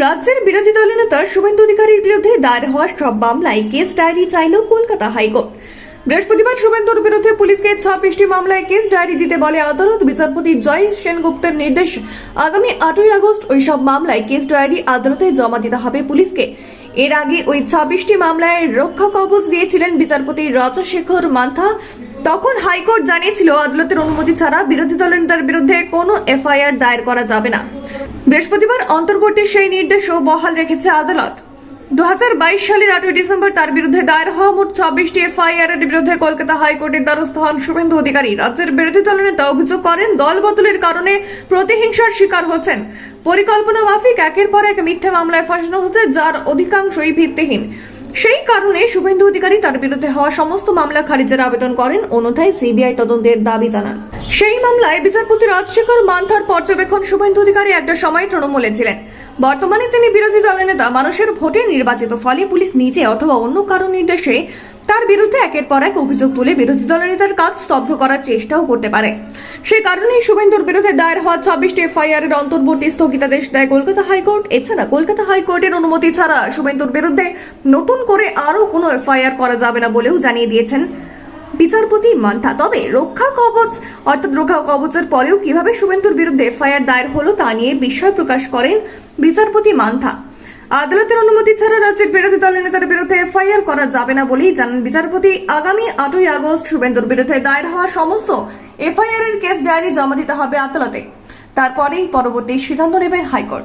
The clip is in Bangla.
রাজ্যের বিরোধী দলনেতা শুভেন্দু অধিকারীর বিরুদ্ধে দায়ের হওয়া সব মামলায় কেস ডায়েরি চাইল কলকাতা হাইকোর্ট। বৃহস্পতিবার শুভেন্দুর বিরুদ্ধে পুলিশকে ছাব্বিশটি মামলায় কেস ডায়েরি দিতে বলে আদালত বিচারপতি জয় সেনগুপ্তের নির্দেশ। আগামী আটই আগস্ট ওই সব মামলায় কেস ডায়েরি আদালতে জমা দিতে হবে পুলিশকে। এর আগে ওই ছাব্বিশটি মামলায় রক্ষা কবচ দিয়েছিলেন বিচারপতি রাজাশেখর মান্থা। তখন হাইকোর্ট জানিয়েছিল, আদালতের অনুমতি ছাড়া বিরোধী দলনেতার বিরুদ্ধে কোনো এফআইআর দায়ের করা যাবে না। বৃহস্পতিবার অন্তর্বর্তী সেই নির্দেশও বহাল রেখেছে আদালত। দু হাজার বাইশ সালের আটই ডিসেম্বর তার বিরুদ্ধে দায়ের হওয়া মোট ছাব্বিশটি এফআইআর এর বিরুদ্ধে কলকাতা হাইকোর্টের দ্বারস্থ হন শুভেন্দু অধিকারী। রাজ্যের বিরোধী দলনেতা অভিযোগ করেন, দল বদলের কারণে প্রতিহিংসার শিকার হচ্ছেন। পরিকল্পনা মাফিক একের পর এক মিথ্যে মামলায় ফাঁসানো হচ্ছে, যার অধিকাংশই ভিত্তিহীন। সেই কারণে শুভেন্দু অধিকারী তার বিরুদ্ধে হওয়া সমস্ত মামলা খারিজের আবেদন করেন, অন্যথায় সিবিআই তদন্তের দাবি জানান। সেই মামলায় বিচারপতি রাজশেখর মান্থার পর্যবেক্ষণ শুভেন্দু অধিকারী একটা সময় তৃণমূলে ছিলেন। বর্তমানে তিনি বিরোধী দলের নেতা, মানুষের ভোটে নির্বাচিত, ফলে পুলিশ নিজে অথবা অন্য কারও নির্দেশে তার বিরুদ্ধে একের পর এক অভিযোগ তুলে বিরোধী দলের দলনেতার কাজ স্তব্ধ করার চেষ্টাও করতে পারে। সেই কারণেই শুভেন্দুর বিরুদ্ধে দায়ের হওয়া ছাব্বিশটি এফআইআর এর অন্তর্বর্তী স্থগিতাদেশ দেয় কলকাতা হাইকোর্ট। এছাড়া কলকাতা হাইকোর্টের অনুমতি ছাড়া শুভেন্দুর বিরুদ্ধে নতুন করে আরও কোনো এফআইআর করা যাবে না বলেও জানিয়ে দিয়েছেন বিচারপতি মান্থা। তবে রক্ষা কবচ, অর্থাৎ রক্ষা কবচের পরেও কীভাবে শুভেন্দুর বিরুদ্ধে এফআইআর দায়ের হলো তা নিয়ে বিস্ময় প্রকাশ করেন বিচারপতি মান্থা। আদালতের অনুমতি ছাড়া রাজ্যের বিরোধী দলের নেতার বিরুদ্ধে এফআইআর করা যাবে না বলেই জানান বিচারপতি। আগামী আটই আগস্ট শুভেন্দুর বিরুদ্ধে দায়ের হওয়া সমস্ত এফআইআর এর কেস ডায়েরি জমা দিতে হবে আদালতে। তারপরেই পরবর্তী সিদ্ধান্ত নেবে হাইকোর্ট।